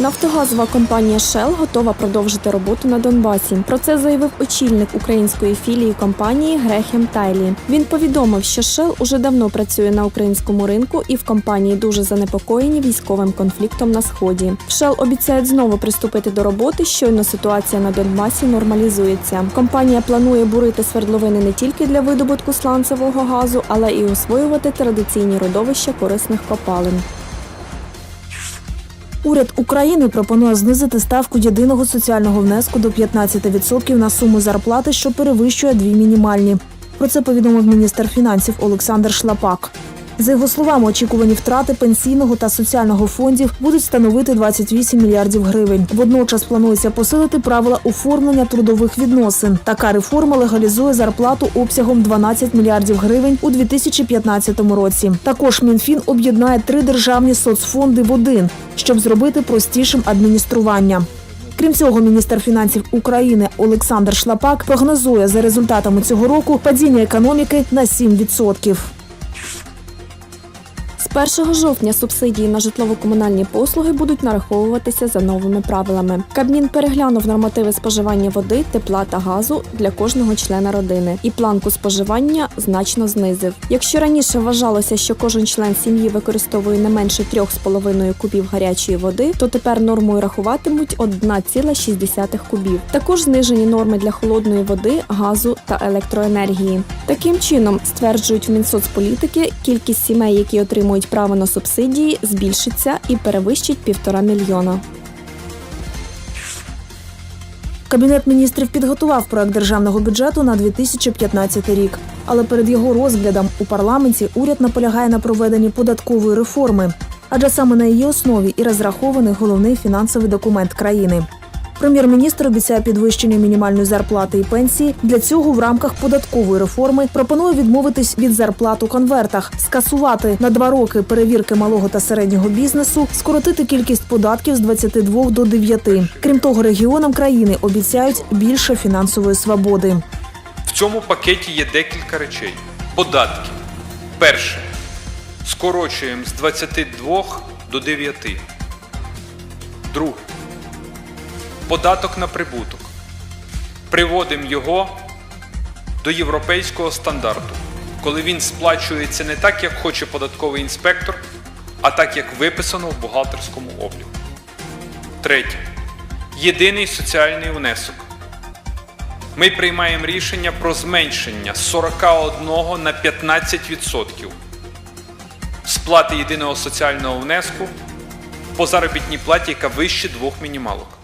Нафтогазова компанія Shell готова продовжити роботу на Донбасі. Про це заявив очільник української філії компанії Грехем Тайлі. Він повідомив, що Shell уже давно працює на українському ринку, і в компанії дуже занепокоєні військовим конфліктом на сході. Shell обіцяють знову приступити до роботи. Щойно ситуація на Донбасі нормалізується. Компанія планує бурити свердловини не тільки для видобутку сланцевого газу, але і освоювати традиційні родовища корисних копалин. Уряд України пропонує знизити ставку єдиного соціального внеску до 15% на суму зарплати, що перевищує дві мінімальні. Про це повідомив міністр фінансів Олександр Шлапак. За його словами, очікувані втрати пенсійного та соціального фондів будуть становити 28 мільярдів гривень. Водночас планується посилити правила оформлення трудових відносин. Така реформа легалізує зарплату обсягом 12 мільярдів гривень у 2015 році. Також Мінфін об'єднає три державні соцфонди в один, щоб зробити простішим адміністрування. Крім цього, міністр фінансів України Олександр Шлапак прогнозує за результатами цього року падіння економіки на 7%. З 1 жовтня субсидії на житлово-комунальні послуги будуть нараховуватися за новими правилами. Кабмін переглянув нормативи споживання води, тепла та газу для кожного члена родини, і планку споживання значно знизив. Якщо раніше вважалося, що кожен член сім'ї використовує не менше 3,5 кубів гарячої води, то тепер нормою рахуватимуть 1,6 кубів. Також знижені норми для холодної води, газу та електроенергії. Таким чином, стверджують в Мінсоцполітики, кількість сімей, які отримують право на субсидії, збільшиться і перевищить півтора мільйона. Кабінет міністрів підготував проект державного бюджету на 2015 рік. Але перед його розглядом у парламенті уряд наполягає на проведенні податкової реформи, адже саме на її основі і розрахований головний фінансовий документ країни. Прем'єр-міністр обіцяє підвищення мінімальної зарплати і пенсії. Для цього в рамках податкової реформи пропонує відмовитись від зарплат у конвертах, скасувати на два роки перевірки малого та середнього бізнесу, скоротити кількість податків з 22 до 9. Крім того, регіонам країни обіцяють більше фінансової свободи. В цьому пакеті є декілька речей. Податки. Перше. Скорочуємо з 22 до 9. Друге. Податок на прибуток. Приводимо його до європейського стандарту, коли він сплачується не так, як хоче податковий інспектор, а так, як виписано в бухгалтерському обліку. Третє. Єдиний соціальний внесок ми приймаємо рішення про зменшення з 41 на 15% сплати єдиного соціального внеску по заробітній платі, яка вище двох мінімалок.